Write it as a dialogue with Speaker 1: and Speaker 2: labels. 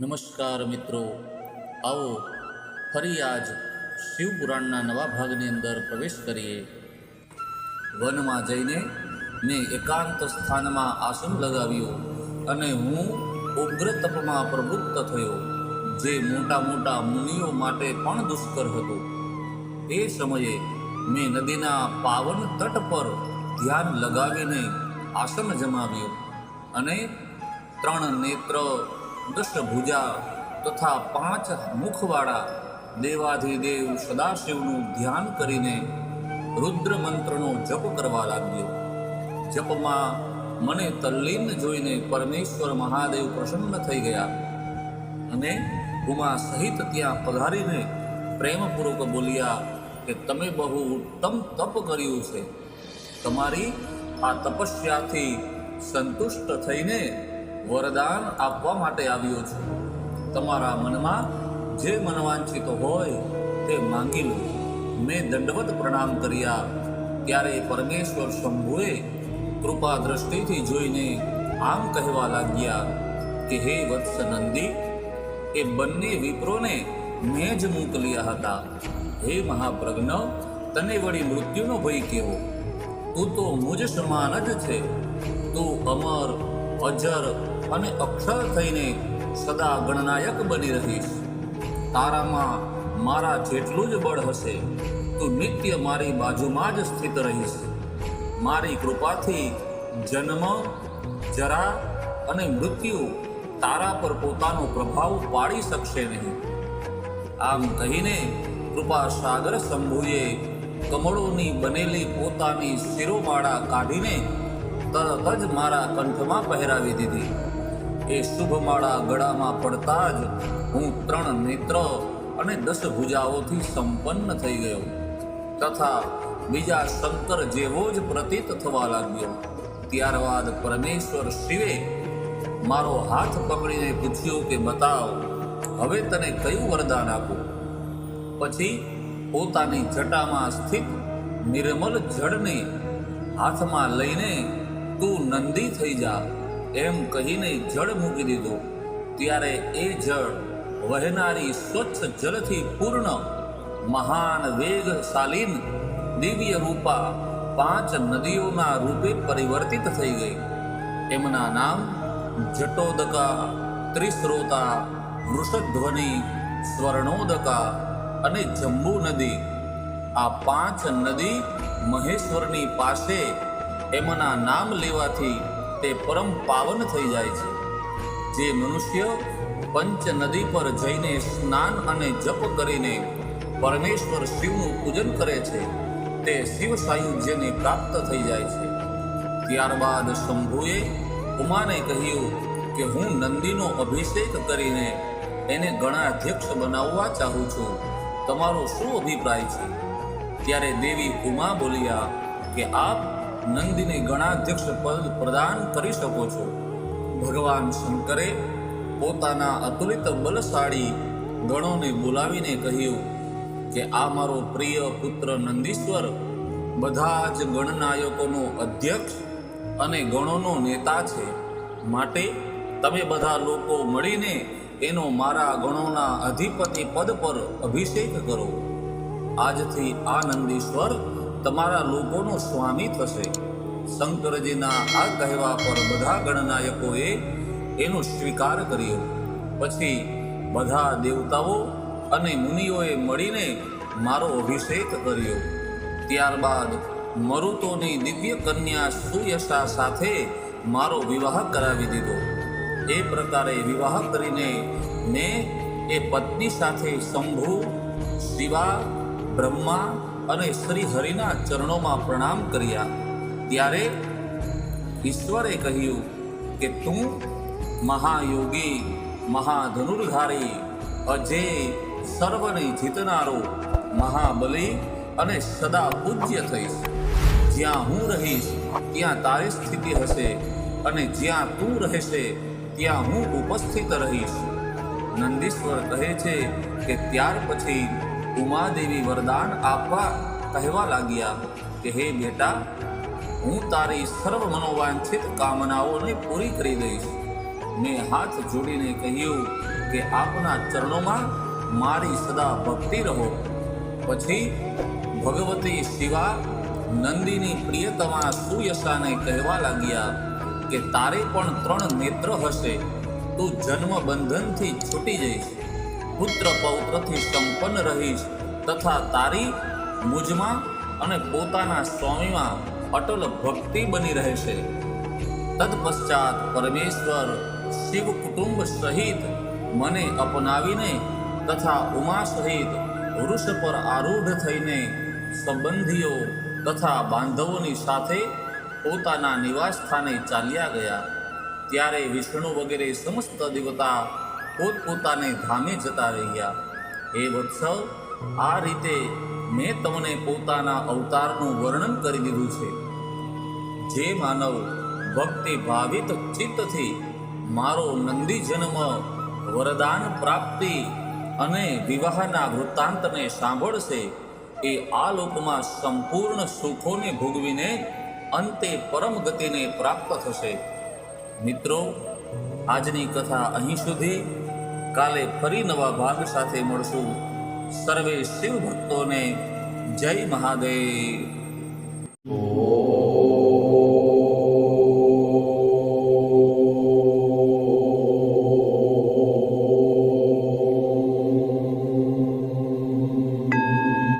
Speaker 1: નમસ્કાર મિત્રો. આવો ફરી આજ શિવપુરાણના નવા ભાગની અંદર પ્રવેશ કરીએ. વનમાં જઈને મેં એકાંત સ્થાનમાં આસન લગાવ્યું અને હું ઉગ્ર તપમાં પ્રવૃત્ત થયો, જે મોટા મોટા મુનિઓ માટે પણ દુષ્કર હતું. એ સમયે મેં નદીના પાવન તટ પર ધ્યાન લગાવીને આસન જમાવ્યું અને ત્રણ નેત્ર દસ ભુજા તથા પાંચ મુખવાળા દેવાધિદેવ સદાશિવનું ધ્યાન કરીને રુદ્ર મંત્રનો જપ કરવા લાગ્યો. જપમાં મને તલ્લીન જોઈને પરમેશ્વર મહાદેવ પ્રસન્ન થઈ ગયા અને ઉમા સહિત ત્યાં પધારીને પ્રેમપૂર્વક બોલ્યા કે તમે બહુ ઉત્તમ તપ કર્યું છે. તમારી આ તપસ્યાથી સંતુષ્ટ થઈને વરદાન આપવા માટે આવ્યો છું. તમારા મનમાં જે મનવાંછિત હોય તે માંગી લો. મેં દંડવત પ્રણામ કર્યા. ત્યારે પરમેશ્વર શંભુએ કૃપા દ્રષ્ટિથી જોઈને આમ કહેવા લાગ્યા કે, હે વત્સ નંદી, એ બંને વિપ્રોને મેં જ મોકલ્યા હતા. હે મહાપ્રજ્ઞ, તને વળી મૃત્યુનો ભય કેવો? તું તો મુજ સમાન જ છે. તું અમર, અજર અને અક્ષર થઈને સદા ગણનાયક બની રહીશ. તારામાં મારા જેટલું જ બળ હશે, તું નિત્ય મારી બાજુમાં જ સ્થિત રહીશ. મારી કૃપાથી જન્મ, જરા અને મૃત્યુ તારા પર પોતાનો પ્રભાવ પાડી શકશે નહીં. આમ કહીને કૃપા સાગર શંભુએ કમળોની બનેલી પોતાની શિરોમાળા કાઢીને તરત જ મારા કંઠમાં પહેરાવી દીધી. એ શુભ માળા ગળામાં પડતા જ હું ત્રણ નેત્ર અને દસ ભુજાઓથી સંપન્ન થઈ ગયો. તથા બીજા શંકર જેવો જ પ્રતીત થવા લાગ્યો. ત્યારબાદ પરમેશ્વર શિવે મારો હાથ પકડીને પૂછ્યું કે, બતાવ, હવે તને કયું વરદાન આપું? પછી પોતાની જટામાં સ્થિત નિર્મલ જળને હાથમાં લઈને તું નંદી થઈ જા. એમ કહીને જળ મૂકી દીધું. ત્યારે એ જળ વહેનારી સ્વચ્છ જળથી પૂર્ણ, મહાન, વેગશાલીન દિવ્ય રૂપા પાંચ નદીઓના રૂપે પરિવર્તિત થઈ ગઈ. એમના નામ જટોદકા, ત્રિસ્રોતા, વૃષધ્વનિ, સ્વર્ણોદકા અને જંબુ નદી. આ પાંચ નદી મહેશ્વરની પાસે એમના નામ લેવાથી તે પરમ પાવન થઈ જાય છે. જે મનુષ્ય પંચ નદી પર જઈને સ્નાન અને જપ કરીને પરમેશ્વર શિવનું પૂજન કરે છે, તે શિવ સાયુજ્યને પ્રાપ્ત થઈ જાય છે. ત્યારબાદ શંભુએ ઉમાને કહ્યું કે હું નંદીનો અભિષેક કરીને એને ગણાધ્યક્ષ બનાવવા ચાહું છું. તમારો શું અભિપ્રાય છે? ત્યારે દેવી ઉમા બોલ્યા કે આપ નંદીને ગણાધ્યક્ષ પદ પ્રદાન કરી શકો છો. ભગવાન શંકરે પોતાના અતુલિત બલશાળી ગણોને બોલાવીને કહ્યું કે આ મારો પ્રિય પુત્ર નંદીશ્વર, બધા જ ગણનાયકોનો અધ્યક્ષ અને ગણોનો નેતા છે. માટે તમે બધા લોકો મળીને એનો મારા ગણોના અધિપતિ પદ પર અભિષેક કરો. આજથી આ નંદીશ્વર તમારા લોકોનો સ્વામી થશે. શંકરજીના આ કહેવા પર બધા ગણનાયકોએ એનો સ્વીકાર કર્યો. પછી બધા દેવતાઓ અને મુનિઓએ મળીને મારો અભિષેક કર્યો. ત્યારબાદ મરુતોની દિવ્ય કન્યા સુયશા સાથે મારો વિવાહ કરાવી દીધો. એ પ્રકારે વિવાહ કરીને મેં એ પત્ની સાથે શંભુ, શિવા, બ્રહ્મા અને શ્રી હરિના ચરણોમાં પ્રણામ કર્યા. ત્યારે ઈશ્વરે કહ્યું કે તું મહાયોગી, મહાધનુર્ધારી અજય સર્વને જીતનારો મહાબલી અને સદા પૂજ્ય થઈશ. જ્યાં હું રહીશ, ત્યાં તારી સ્થિતિ હશે અને જ્યાં તું રહેશે, ત્યાં હું ઉપસ્થિત રહીશ. નંદીશ્વર કહે છે કે ત્યાર પછી ઉમાદેવી વરદાન આપવા કહેવા લાગ્યા કે, હે બેટા, હું તારી સર્વ મનોવાંછિત કામનાઓને પૂરી કરી દઈશ. મેં હાથ જોડીને કહ્યું કે, આપના ચરણોમાં મારી સદા ભક્તિ રહો. પછી ભગવતી શિવા નંદીની પ્રિયતમા સુયશાને કહેવા લાગ્યા કે, તારે પણ ત્રણ નેત્ર હશે. તું જન્મ બંધનથી છૂટી જઈશ. પુત્ર પૌત્રથી સંપન્ન રહીશ. તથા તારી મુજમાં અને પોતાના સ્વામીમાં અટલ ભક્તિ બની રહેશે. તત્પશ્ચાત પરમેશ્વર શિવ કુટુંબ સહિત મને અપનાવીને તથા ઉમા સહિત વૃષ પર આરૂઢ થઈને સંબંધીઓ તથા બાંધવોની સાથે પોતાના નિવાસ સ્થાને ચાલ્યા ગયા. ત્યારે વિષ્ણુ વગેરે સમસ્ત દેવતા પોતપોતાને ધામે જતા રહ્યા. એ વત્સવ આ રીતે મેં તમને પોતાના અવતારનું વર્ણન કરી દીધું છે. જે માનવ ભક્તિ ભાવિત ચિત્તથી મારો નંદી જન્મ, વરદાન પ્રાપ્તિ અને વિવાહના વૃત્તાંતને સાંભળશે, એ આ લોકમાં સંપૂર્ણ સુખોને ભોગવીને અંતે પરમ ગતિને પ્રાપ્ત થશે. મિત્રો, આજની કથા અહીં સુધી. કાલે ફરી નવા ભાગ સાથે મળશું. સર્વે શિવ ભક્તોને જય મહાદેવ.